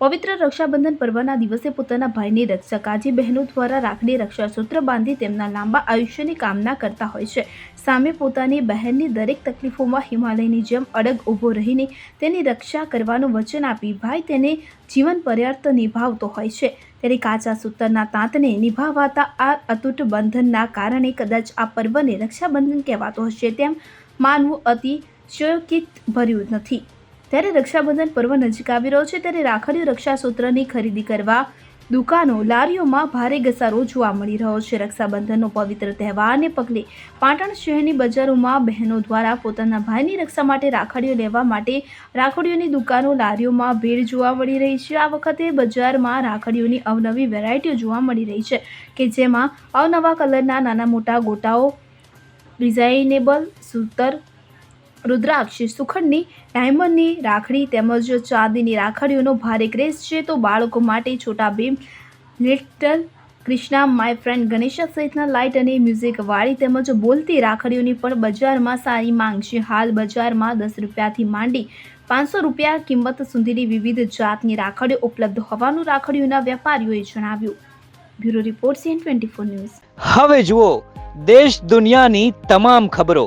પવિત્ર રક્ષાબંધન પર્વના દિવસે પોતાના ભાઈની રક્ષા. કાજી બહેનો દ્વારા રાખડી રક્ષાસૂત્ર બાંધી તેમના લાંબા આયુષ્યની કામના કરતા હોય છે. સામે પોતાની બહેનની દરેક તકલીફોમાં હિમાલયની જેમ અડગ ઊભો રહીને તેની રક્ષા કરવાનું વચન આપી ભાઈ તેને જીવન પર્યાપ્ત નિભાવતો હોય છે. ત્યારે કાચા સૂતરના તાંતને નિભાવાતા આ અતૂટ બંધનના કારણે કદાચ આ પર્વને રક્ષાબંધન કહેવાતો હશે તેમ માનવું અતિ ભર્યું નથી. ત્યારે રક્ષાબંધન પર્વ નજીક આવી રહ્યો છે ત્યારે રાખડીઓ રક્ષાસૂત્રની ખરીદી કરવા દુકાનો, લારીઓમાં ભારે ઘસારો જોવા મળી રહ્યો છે. રક્ષાબંધનનો પવિત્ર તહેવારને પગલે પાટણ શહેરની બજારોમાં બહેનો દ્વારા પોતાના ભાઈની રક્ષા માટે રાખડીઓ લેવા માટે રાખડીઓની દુકાનો, લારીઓમાં ભીડ જોવા મળી રહી છે. આ વખતે બજારમાં રાખડીઓની અવનવી વેરાયટીઓ જોવા મળી રહી છે કે જેમાં અવનવા કલરના નાના મોટા ગોટાઓ, ડિઝાઇનેબલ, સૂતર રુદ્રાક્ષ, સુખડની ડાયમંડની રાખડી તેમજ ચાંદીની રાખડીઓનો ભારે ક્રેઝ છે. તો બાળકો માટે Chhota Bheem, little Krishna my friend Ganesha સહિતના લાઇટ અને મ્યુઝિક વાળી તેમજ બોલતી રાખડીઓની પણ બજારમાં સારી માંગ છે. હાલ બજારમાં દસ રૂપિયાથી માંડી પાંચસો રૂપિયા કિંમત સુધીની વિવિધ જાતની રાખડીઓ ઉપલબ્ધ હોવાનું રાખડીઓના વેપારીઓએ જણાવ્યું. Bureau report CN twenty four news. હવે જુઓ, દેશ દુનિયાની તમામ ખબરો.